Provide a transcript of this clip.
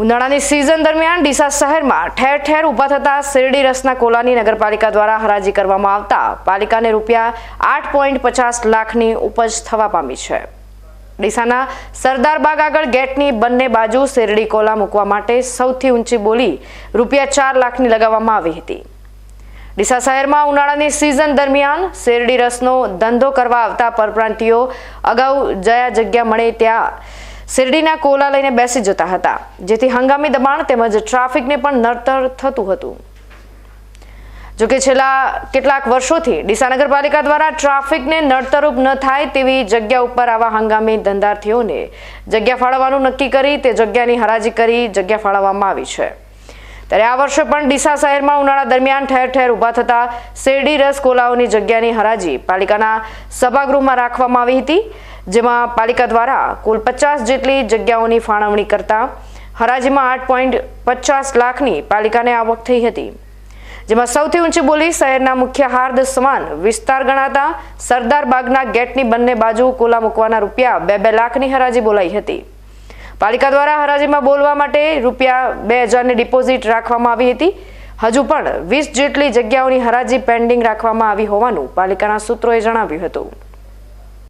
ઉનાળાની સિઝન દરમિયાન ડીસા શહેરમાં ઠેર ઠેર ઊભા થતા શેરડી રસના કોલાની નગરપાલિકા દ્વારા હરાજી કરવામાં આવતા પાલિકાને રૂપિયા આઠ પોઈન્ટ પચાસ લાખની ઉપજ થવા પામી છે. ડીસાના સરદારબાગ આગળ ગેટની બંને બાજુ શેરડી કોલા મૂકવા માટે સૌથી ઊંચી બોલી રૂપિયા ચાર લાખની લગાવવામાં આવી હતી. ડીસા શહેરમાં ઉનાળાની સિઝન દરમિયાન શેરડી રસનો ધંધો કરવા આવતા પરપ્રાંતિયો અગાઉ જયા જગ્યા મળે ત્યાં શેરડીના કોલા લઈને બેસી જતા હતા, જેથી હંગામી દબાણ તેમજ ટ્રાફિકને પણ નડતર થતું હતું. જોકે છેલ્લા કેટલાક વર્ષોથી ડીસા નગરપાલિકા દ્વારા ટ્રાફિકને નડતરૂપ ન થાય તેવી જગ્યા ઉપર આવા હંગામી ધંધાર્થીઓને જગ્યા ફાળવવાનું નક્કી કરી તે જગ્યાની હરાજી કરી જગ્યા ફાળવવામાં આવી છે. ત્યારે આ વર્ષે પણ ડીસા શહેરમાં ઉનાળા દરમિયાન ઠેર ઠેર ઊભા થતા શેરડી રસ કોલાઓની જગ્યાની હરાજી પાલિકાના સભાગૃહમાં રાખવામાં આવી હતી. જેમાં પાલિકા દ્વારા કુલ પચાસ જેટલી જગ્યાઓની ફાળવણી કરતા હરાજીમાં આઠ પોઈન્ટ પચાસ લાખની પાલિકાને આવક થઈ હતી. જેમાં સૌથી ઊંચી બોલી શહેરના મુખ્ય હાર્દ સમાન વિસ્તાર ગણાતા સરદાર બાગના ગેટની બંને બાજુ કોલા મૂકવાના રૂપિયા બે બે લાખની હરાજી બોલાઈ હતી. પાલિકા દ્વારા હરાજીમાં બોલવા માટે રૂપિયા બે હજારની ડિપોઝિટ રાખવામાં આવી હતી. હજુ પણ વીસ જેટલી જગ્યાઓની હરાજી પેન્ડિંગ રાખવામાં આવી હોવાનું પાલિકાના સૂત્રોએ જણાવ્યું હતું.